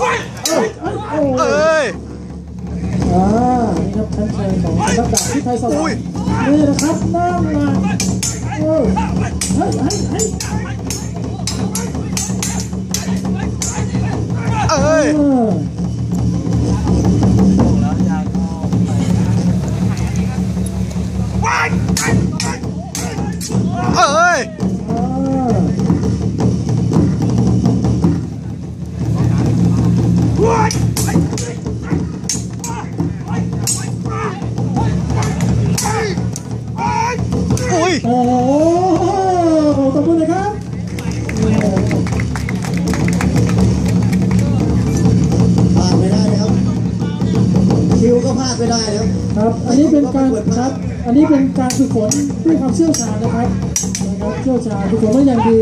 เอ้ยอ่านี่ครับชั้นชัยของสำนักดาบที่ไทยสวรรอุ้ยค์นี่นะครับนั่งมาเออเฮ้ยเฮ้ยเฮ้ยเอ้ยเออ ย โอ้โหขอบคุณนะครับ พลาดไม่ได้นะครับ คิวก็พลาดไม่ได้นะครับครับ อันนี้เป็นการครับ อันนี้เป็นการฝึกฝนด้วยความเชี่ยวชาญนะครับนะครับ เชี่ยวชาญฝึกฝนมาอย่างดี